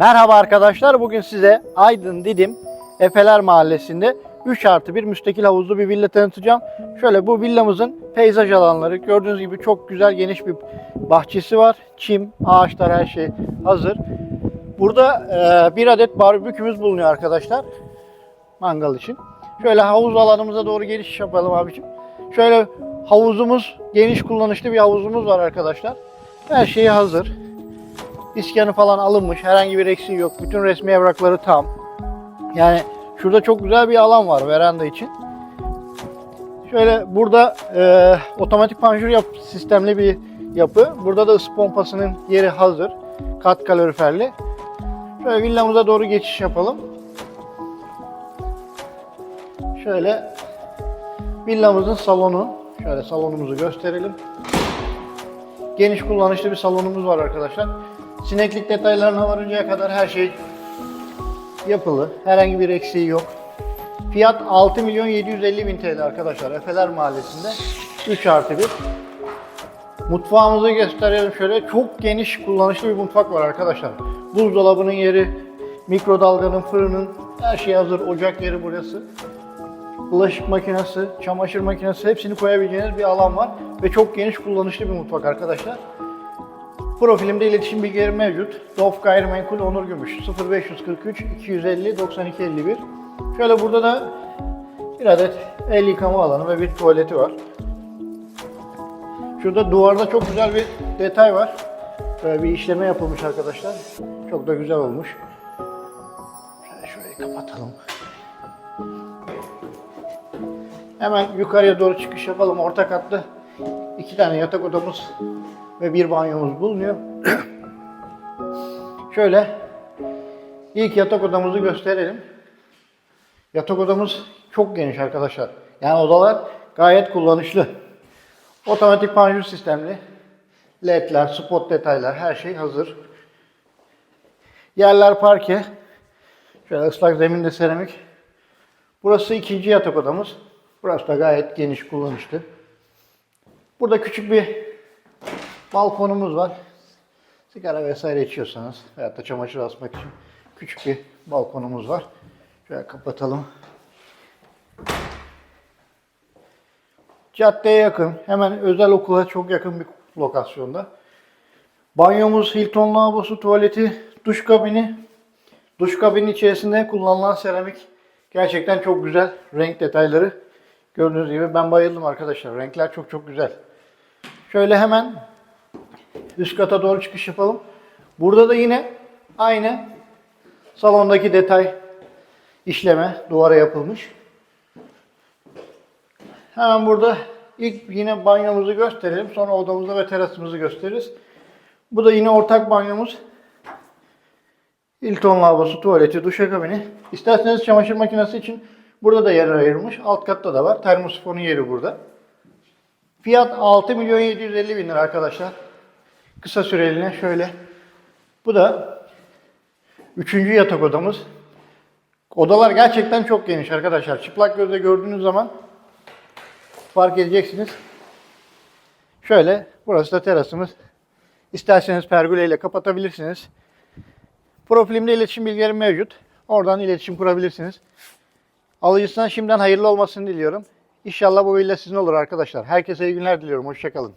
Merhaba arkadaşlar. Bugün size Aydın Didim Efeler Mahallesi'nde 3 artı 1 müstakil havuzlu bir villa tanıtacağım. Şöyle bu villamızın peyzaj alanları gördüğünüz gibi çok güzel geniş bir bahçesi var. Çim, ağaçlar her şey hazır. Burada e, bir adet barbekümüz bulunuyor arkadaşlar. Mangal için. Şöyle havuz alanımıza doğru geliş yapalım abicim. Şöyle havuzumuz, geniş kullanışlı bir havuzumuz var arkadaşlar. Her şeyi hazır. İskanı falan alınmış. Herhangi bir eksiği yok. Bütün resmi evrakları tam. Yani şurada çok güzel bir alan var veranda için. Şöyle burada e, otomatik panjur yap sistemli bir yapı. Burada da ısı pompasının yeri hazır. Kat kaloriferli. Şöyle villamıza doğru geçiş yapalım. Şöyle villamızın salonu. Şöyle salonumuzu gösterelim. Geniş kullanışlı bir salonumuz var arkadaşlar. Sineklik detaylarına varıncaya kadar her şey yapılı. Herhangi bir eksiği yok. Fiyat 6 milyon 750 bin TL arkadaşlar. Efeler Mahallesi'nde 3 artı 1. Mutfağımızı gösterelim şöyle. Çok geniş kullanışlı bir mutfak var arkadaşlar. Buzdolabının yeri, mikrodalganın, fırının her şey hazır. Ocak yeri burası. Bulaşık makinesi, çamaşır makinesi hepsini koyabileceğiniz bir alan var. Ve çok geniş kullanışlı bir mutfak arkadaşlar. Profilimde iletişim bilgileri mevcut. Dof Gayrimenkul Onur Gümüş 0543 250 92 51. Şöyle burada da bir adet el yıkama alanı ve bir tuvaleti var. Şurada duvarda çok güzel bir detay var. Böyle bir işleme yapılmış arkadaşlar. Çok da güzel olmuş. Şöyle şurayı kapatalım. Hemen yukarıya doğru çıkış yapalım. Orta katlı iki tane yatak odamız ve bir banyomuz bulunuyor. Şöyle ilk yatak odamızı gösterelim. Yatak odamız çok geniş arkadaşlar. Yani odalar gayet kullanışlı. Otomatik panjur sistemli. LED'ler, spot detaylar her şey hazır. Yerler parke. Şöyle ıslak zeminde seramik. Burası ikinci yatak odamız. Burası da gayet geniş kullanışlı. Burada küçük bir balkonumuz var. Sigara vesaire içiyorsanız veyahut da çamaşır asmak için küçük bir balkonumuz var. Şöyle kapatalım. Caddeye yakın, hemen özel okula çok yakın bir lokasyonda. Banyomuz, Hilton lavabosu, tuvaleti, duş kabini. Duş kabinin içerisinde kullanılan seramik gerçekten çok güzel. Renk detayları gördüğünüz gibi ben bayıldım arkadaşlar. Renkler çok çok güzel. Şöyle hemen üst kata doğru çıkış yapalım. Burada da yine aynı salondaki detay işleme duvara yapılmış. Hemen burada ilk yine banyomuzu gösterelim. Sonra odamızı ve terasımızı gösteririz. Bu da yine ortak banyomuz. Hilton lavabosu, tuvaleti, duşakabini. İsterseniz çamaşır makinesi için burada da yer ayrılmış. Alt katta da var. Termosifonun yeri burada. Fiyat 6 milyon 750 bin lira arkadaşlar. Kısa süreliğine şöyle. Bu da üçüncü yatak odamız. Odalar gerçekten çok geniş arkadaşlar. Çıplak gözle gördüğünüz zaman fark edeceksiniz. Şöyle burası da terasımız. İsterseniz pergole ile kapatabilirsiniz. Profilimde iletişim bilgilerim mevcut. Oradan iletişim kurabilirsiniz. Alıcısına şimdiden hayırlı olmasını diliyorum. İnşallah bu villa sizin olur arkadaşlar. Herkese iyi günler diliyorum. Hoşçakalın.